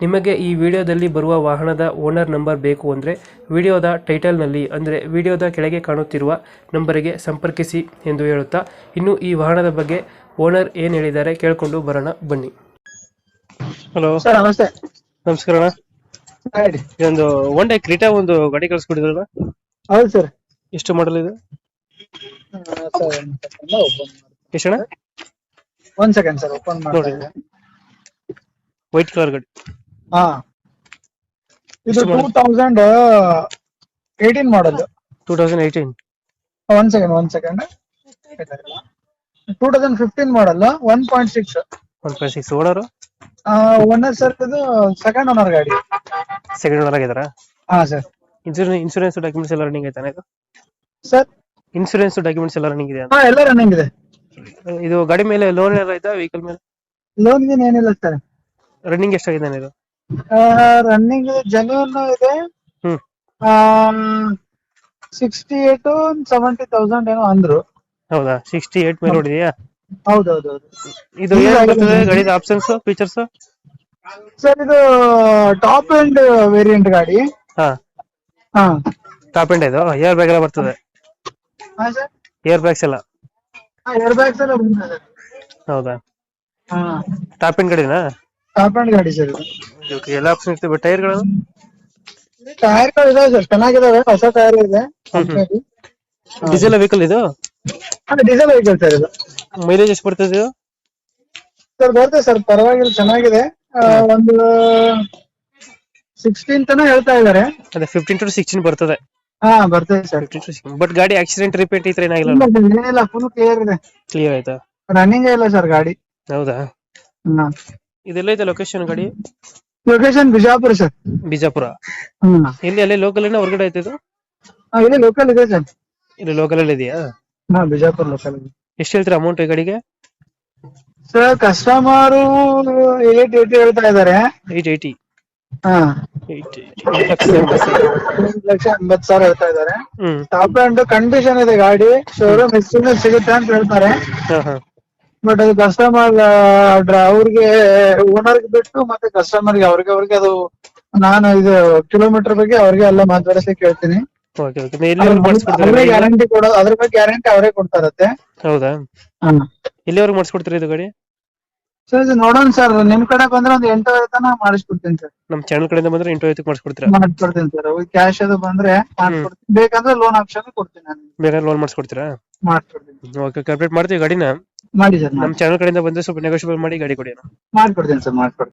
ನಿಮಗೆ ಈ ವಿಡಿಯೋದಲ್ಲಿ ಬರುವ ವಾಹನದ ಓನರ್ ನಂಬರ್ ಬೇಕು ಅಂದರೆ ವಿಡಿಯೋದ ಟೈಟಲ್ನಲ್ಲಿ ಅಂದರೆ ವಿಡಿಯೋದ ಕೆಳಗೆ ಕಾಣುತ್ತಿರುವ ನಂಬರಿಗೆ ಸಂಪರ್ಕಿಸಿ ಎಂದು ಹೇಳುತ್ತಾ ಇನ್ನು ಈ ವಾಹನದ ಬಗ್ಗೆ ಓನರ್ ಏನು ಹೇಳಿದ್ದಾರೆ ಕೇಳಿಕೊಂಡು ಬರೋಣ ಬನ್ನಿ. ಹಲೋ ಸರ್ ನಮಸ್ತೆ. ನಮಸ್ಕಾರ ಅಣ್ಣ. ಹೇಳಿ ಇದೊಂದು ಒನ್ ಡೇ ಕ್ರೀಟಾ ಒಂದು ಗಾಡಿ ಕಳಿಸ್ಕೊಡಿದ್ರಲ್ಲ? ಹೌದು ಸರ್. ಎಷ್ಟು ಮಾಡಲ್ ಇದು? ಎಷ್ಟು ಅಣ್ಣ? ಒಂದ್ ಸೆಕೆಂಡ್ ಸರ್ ಓಪನ್ ನೋಡಿ. ವೈಟ್ ಕಲರ್ ಗಾಡಿ. ಹಾ. ಇದು ಎಷ್ಟು two model? Thousand eighteen model two thousand eighteen one second one second two thousand fifteen model one point six one point six owner owner sir ಇದು ಸೆಕೆಂಡ್ ಓನರ್ ಗಾಡಿ. Second owner ಆಗಿದಾರಾ ಹಾ sir. Insurance insurance documents ಎಲ್ಲ running ಐತಾನೆ ಇದು? Sir. Insurance documents ಎಲ್ಲ running ಇದೆ ಹಾ ಎಲ್ಲ ರನ್ನಿಂಗ್ ಇದೆ. ಇದು ಗಾಡಿ ಮೇಲೆ ಲೋನ್ ಎಲ್ಲ ಐತಾ ವೆಹಿಕಲ್ ಮೇಲೆ? ಲೋನ್ ಗೀನ್ ಏನಿಲ್ಲ ಸರ್. ರನ್ನಿಂಗ್ ಎಷ್ಟಾಗಿದೆ ಇದು? ರನ್ನಿಂಗ್ ಜನ್ಯೂನ್ ಇದೆ. ಸಿಕ್ಸ್ಟಿ ಏಟ್ ಸೆವೆಂಟಿ ತೌಸಂಡ್ ಏನೋ ಅಂದ್ರು. ಹೌದಾ? ಸಿಕ್ಸ್ಟಿ ಏಟ್ ಮೇಲೆ ನೋಡಿದ್ಯಾ? ಹೌದೌದೌದು. ಇದು ಏನ್ ಬರ್ತದೆ ಗಾಡಿದ ಆಪ್ಷನ್ಸ್ ಫೀಚರ್ಸ್ ಸರ್ ಇದು ಟಾಪ್ ಎಂಡ್ ವೇರಿಯಂಟ್ ಗಾಡಿ. ಹಾ. ಹಾ. ಟಾಪ್ ಎಂಡ್ ಇದು? ಏರ್ ಬ್ಯಾಗ್ ಎಲ್ಲ ಬರ್ತದೆ. ಹಾ ಸರ್. ಏರ್ ಬ್ಯಾಗ್ಸ್ ಎಲ್ಲ? ಏರ್ ಬ್ಯಾಗ್ಸ್ ಎಲ್ಲ ಬರ್ತದೆ. ಹೌದಾ? ಹಾ. ಟಾಪ್ ಎಂಡ್ ಗಾಡಿನಾ? ಟಾಪ್ ಎಂಡ್ ಗಾಡಿ ಸರ್ ಇದು. ಎಲ್ಲ ಆಪ್ಷನ್ ಇರ್ತವೆ ಟೈರ್ಗಳು ಟೈರ್ಗಳು ಇದಾವೆ ಸರ್ ಚೆನ್ನಾಗಿದಾವೆ ಹೊಸ ಟೈರ್ ಇದೆ ಡೀಸೆಲ್ ವೆಹಿಕಲ್ ಇದು? ಡೀಸೆಲ್ ವೆಹಿಕಲ್ ಸರ್ ಇದು. ಮೈಲೇಜ್ ಎಷ್ಟು ಬರ್ತದೆ ಇದು? ಸರ್ ಬರುತ್ತೆ ಸರ್ ಪರವಾಗಿಲ್ಲ ಚೆನ್ನಾಗಿದೆ. ಆ, ಒಂದು ಸಿಕ್ಸ್ಟೀನ್ ತನ ಹೇಳ್ತಾ ಇದಾರೆ ಅದೇ ಫಿಫ್ಟೀನ್ ಟು ಸಿಕ್ಸ್ಟೀನ್ ಬರ್ತದೆ. ಹಾ ಬರ್ತದೆ sir. Fifteen to sixteen but ಗಾಡಿ ಆಕ್ಸಿಡೆಂಟ್ ರಿಪೇಟ್ ಈ ತರ ಏನಾಗಿಲ್ಲ ಏನಿಲ್ಲ ಫುಲ್ ಕ್ಲಿಯರ್ ಇದೆ. ಕ್ಲಿಯರ್ ಆಯ್ತಾ? ರನ್ನಿಂಗ್ ಇಲ್ಲ ಸರ್ ಗಾಡಿ. ಹೌದಾ? ಹಾ. ಇದೆಲ್ಲ ಇದೆ ಲೊಕೇಶನ್ ಗಾಡಿ? Location Bijapur sir. ಬಿಜಾಪುರ. ಇಲ್ಲಿ ಎಲ್ಲಿ ಅಲ್ಲೇ ಲೋಕಲ್ ಏನೋ ಹೊರಗಡೆ ಐತೆ ಇದು? ಹಾ, ಇಲ್ಲಿ ಲೋಕಲ್ ಇದೆ ಸರ್. ಇಲ್ಲಿ ಲೋಕಲ್ ಅಲ್ಲಿ ಇದೆಯಾ? ಹಾ ಬಿಜಾಪುರ ಲೋಕಲ್ ಇದೆ. ಎಷ್ಟು ಹೇಳ್ತೀರಾ ಅಮೌಂಟ್ ಈ ಗಾಡಿಗೆ? ಸರ್ ಕಸ್ಟಮರ್ ಏಟ್ ಏಟಿ ಹೇಳ್ತಾ ಇದಾರೆ ಏಟ್ ಏಯ್ಟಿ ಹಾ. ಲಕ್ಷ ಎಂಬತ್ತು ಸಾವಿರ. ಒಂದ್ ಲಕ್ಷ ಎಂಬತ್ ಸಾವಿರ ಹೇಳ್ತಾ ಇದಾರೆ ಹ್ಮ್. ಟಾಪ್ ಅಂಡ್ ಕಂಡೀಷನ್ ಇದೆ ಗಾಡಿ. ಶೋರೂಮ್ ಎಷ್ಟು ಸಿಗುತ್ತೆ ಅಂತ ಹೇಳ್ತಾರೆ. ಹಾ ಹಾ. ಬಟ್ ಅದು ಕಸ್ಟಮರ್ ಅವ್ರಿಗೆ ಓನರ್ಗೆ ಬಿಟ್ಟು ಮತ್ತೆ ಕಸ್ಟಮರ್ಗೆ ಅವ್ರಿಗೆ ಅವ್ರಿಗೆ ಅದು ನಾನು ಇದು ಕಿಲೋಮೀಟರ್ ಬಗ್ಗೆ ಅವ್ರಿಗೆ ಎಲ್ಲ ಮಾತಾಡಿಸಿ ಕೇಳ್ತೀನಿ. ಓಕೆ ಓಕೆ ಎಲ್ಲಿವರೆಗೂ ಮಾಡಿಸ್ಕೊಡ್ತೀರಾ? ಗ್ಯಾರಂಟಿ ಕೊಡೋದು ಅದ್ರ ಬಗ್ಗೆ ಗ್ಯಾರಂಟಿ ಅವರೇ ಕೊಡ್ತಾರತ್ತೆ. ಹೌದಾ? ಎಲ್ಲಿವರೆಗೂ ಮಾಡಿಸ್ಕೊಡ್ತೀರಾ ಇದು ಗಾಡಿ? ಸರ್ ಇದು ನೋಡೋಣ ಸರ್ ನಿಮ್ ಕಡೆ ಬಂದ್ರೆ ಒಂದು ಎಂಟುವರೆ ತನಕ ಮಾಡಿಸ್ಕೊಡ್ತೀನಿ ಸರ್ ನಮ್ಮ ಚಾನಲ್ ಕಡೆಯಿಂದ ಬಂದ್ರೆ ಐದಕ್ಕೆ ಮಾಡಿಸ್ಕೊಡ್ತೀರಾ? ಮಾಡ್ಕೊಡ್ತೀನಿ ಸರ್ ಕ್ಯಾಶ್ ಅದು ಬಂದ್ರೆ ಬೇಕಂದ್ರೆ ಲೋನ್ ಆಪ್ಷನ್ ಕೊಡ್ತೀನಿ ನಾನು. ಬೇಕಾದ್ರೆ ಲೋನ್ ಮಾಡಿಸ್ಕೊಡ್ತೀರಾ? ಮಾಡಿಸ್ಕೊಡ್ತೀನಿ ಓಕೆ ಕಂಪ್ಲೀಟ್ ಮಾಡ್ತೀವಿ ಗಾಡಿನ. ಮಾಡಿ ಸರ್ ನಮ್ಮ ಚಾನಲ್ ಕಡೆಯಿಂದ ಬಂದ್ರೆ ಸ್ವಲ್ಪ ನೆಗೋಷಿಯಬಲ್ ಮಾಡಿ ಗಾಡಿ ಕೊಡಿ ಅಣ್ಣ. ಮಾಡ್ಕೊಡ್ತೀನಿ ಸರ್ ಮಾಡ್ಕೊಡ್ತೀನಿ